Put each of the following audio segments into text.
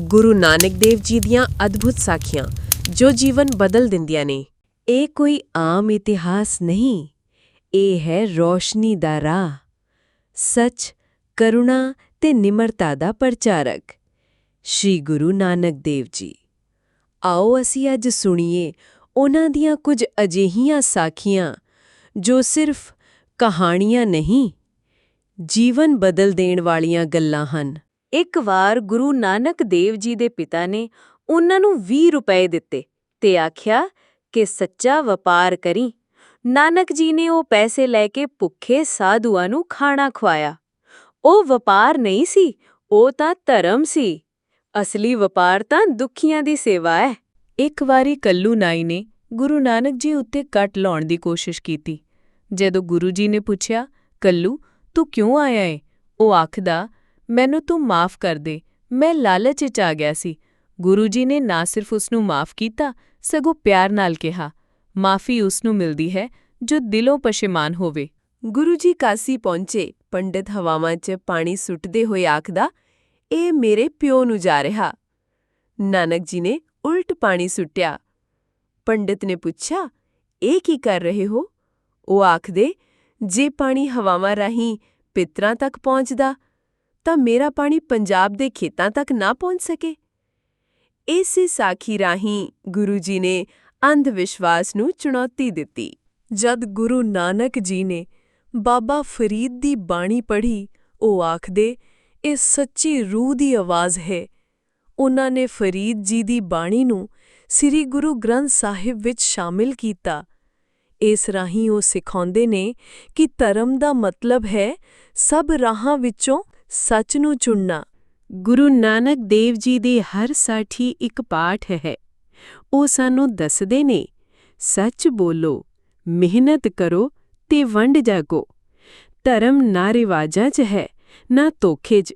ਗੁਰੂ ਨਾਨਕ ਦੇਵ ਜੀ ਦੀਆਂ ਅਦਭੁਤ ਸਾਖੀਆਂ, ਜੋ ਜੀਵਨ ਬਦਲ ਦਿੰਦੀਆਂ ਨੇ। ਇਹ ਕੋਈ ਆਮ ਇਤਿਹਾਸ ਨਹੀਂ, ਇਹ ਹੈ ਰੋਸ਼ਨੀ ਦਾ ਰਾਹ। ਸੱਚ, ਕਰੁਣਾ ਤੇ ਨਿਮਰਤਾ ਦਾ ਪ੍ਰਚਾਰਕ, ਸ਼੍ਰੀ ਗੁਰੂ ਨਾਨਕ ਦੇਵ ਜੀ। ਆਓ ਅਸੀਂ ਅੱਜ ਸੁਣੀਏ ਉਹਨਾਂ ਦੀਆਂ ਕੁਝ ਅਜਿਹੀਆਂ ਸਾਖੀਆਂ, ਜੋ ਸਿਰਫ ਕਹਾਣੀਆਂ ਨਹੀਂ, ਜੀਵਨ ਬਦਲ ਦੇਣ ਵਾਲੀਆਂ ਗੱਲਾਂ ਹਨ। ਇੱਕ ਵਾਰ ਗੁਰੂ ਨਾਨਕ ਦੇਵ ਜੀ ਦੇ ਪਿਤਾ ਨੇ ਉਹਨਾਂ ਨੂੰ 20 ਰੁਪਏ ਦਿੱਤੇ ਤੇ ਆਖਿਆ ਕਿ ਸੱਚਾ ਵਪਾਰ ਕਰੀ। ਨਾਨਕ ਜੀ ਨੇ ਉਹ ਪੈਸੇ ਲੈ ਕੇ ਭੁੱਖੇ ਸਾਧੂਆਂ ਨੂੰ ਖਾਣਾ ਖਵਾਇਆ। ਉਹ ਵਪਾਰ ਨਹੀਂ ਸੀ, ਉਹ ਤਾਂ ਧਰਮ ਸੀ। ਅਸਲੀ ਵਪਾਰ ਤਾਂ ਦੁਖੀਆਂ ਦੀ ਸੇਵਾ ਹੈ ਇੱਕ ਵਾਰੀ ਕੱਲੂ ਨਾਈ ਨੇ ਗੁਰੂ ਨਾਨਕ ਜੀ ਉੱਤੇ ਕੱਟ ਲਾਉਣ ਦੀ ਕੋਸ਼ਿਸ਼ ਕੀਤੀ। ਜਦੋਂ ਗੁਰੂ ਜੀ ਨੇ ਪੁੱਛਿਆ, ਕੱਲੂ, ਤੂੰ ਕਿਉਂ ਆਇਆ ਏ? ਉਹ ਆਖਦਾ ਮੈਨੂੰ ਤੂੰ ਮਾਫ ਕਰ ਦੇ। ਮੈਂ ਲਾਲਚ 'ਚ ਆ ਗਿਆ ਸੀ। ਗੁਰੂ ਜੀ ਨੇ ਨਾ ਸਿਰਫ ਉਸ ਨੂੰ ਮਾਫ ਕੀਤਾ, ਸਗੋਂ ਪਿਆਰ ਨਾਲ ਕਿਹਾ, ਮਾਫੀ ਉਸ ਨੂੰ ਮਿਲਦੀ ਹੈ ਜੋ ਦਿਲੋਂ ਪਸ਼ੇਮਾਨ ਹੋਵੇ। ਗੁਰੂ ਜੀ ਕਾਸੀ ਪਹੁੰਚੇ, ਪੰਡਿਤ ਹਵਾਵਾਂ 'ਚ ਪਾਣੀ ਸੁੱਟਦੇ ਹੋਏ ਆਖਦਾ, ਇਹ ਮੇਰੇ ਪਿਓ ਨੂੰ ਜਾ ਰਿਹਾ। ਨਾਨਕ ਜੀ ਨੇ ਉਲਟ ਪਾਣੀ ਸੁੱਟਿਆ। ਪੰਡਿਤ ਨੇ ਪੁੱਛਿਆ, ਇਹ ਕੀ ਕਰ ਰਹੇ ਹੋ? ਉਹ ਆਖਦੇ, ਜੇ ਪਾਣੀ ਹਵਾਵਾਂ ਰਾਹੀਂ ਪਿਤਰਾਂ ਤੱਕ ਪਹੁੰਚਦਾ ਤਾਂ ਮੇਰਾ ਪਾਣੀ ਪੰਜਾਬ ਦੇ ਖੇਤਾਂ ਤੱਕ ਨਾ ਪਹੁੰਚ ਸਕੇ। ਇਸੇ ਸਾਖੀ ਰਾਹੀਂ ਗੁਰੂ ਜੀ ਨੇ ਅੰਧ ਵਿਸ਼ਵਾਸ ਨੂੰ ਚੁਣੌਤੀ ਦਿੱਤੀ। ਜਦ ਗੁਰੂ ਨਾਨਕ ਜੀ ਨੇ ਬਾਬਾ ਫਰੀਦ ਦੀ ਬਾਣੀ ਪੜ੍ਹੀ, ਉਹ ਆਖਦੇ, ਇਹ ਸੱਚੀ ਰੂਹ ਦੀ ਆਵਾਜ਼ ਹੈ। ਉਹਨਾਂ ਨੇ ਫਰੀਦ ਜੀ ਦੀ ਬਾਣੀ ਨੂੰ ਸ੍ਰੀ ਗੁਰੂ ਗ੍ਰੰਥ ਸਾਹਿਬ ਵਿੱਚ ਸ਼ਾਮਿਲ ਕੀਤਾ। ਇਸ ਰਾਹੀਂ ਉਹ ਸਿਖਾਉਂਦੇ ਨੇ ਕਿ ਧਰਮ ਦਾ ਮਤਲਬ ਹੈ ਸਭ ਰਾਹਾਂ ਵਿੱਚੋਂ ਸੱਚ ਨੂੰ ਚੁਣਨਾ। ਗੁਰੂ ਨਾਨਕ ਦੇਵ ਜੀ ਦੇ ਹਰ ਸਾਠੀ ਇੱਕ ਪਾਠ ਹੈ। ਉਹ ਸਾਨੂੰ ਦੱਸਦੇ ਨੇ, ਸੱਚ ਬੋਲੋ, ਮਿਹਨਤ ਕਰੋ ਤੇ ਵੰਡ ਜਾਗੋ। ਧਰਮ ਨਾ ਰਿਵਾਜਾਂ 'ਚ ਹੈ, ਨਾ ਧੋਖੇ 'ਚ।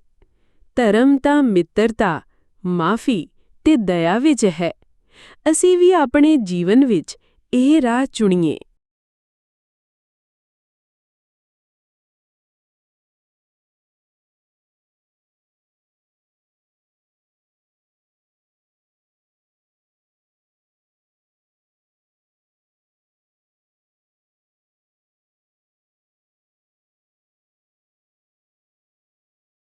ਧਰਮ ਤਾਂ ਮਿੱਤਰਤਾ, ਮਾਫੀ ਤੇ ਦਇਆ ਵਿੱਚ ਹੈ। ਅਸੀਂ ਵੀ ਆਪਣੇ ਜੀਵਨ ਵਿੱਚ ਇਹ ਰਾਹ ਚੁਣੀਏ।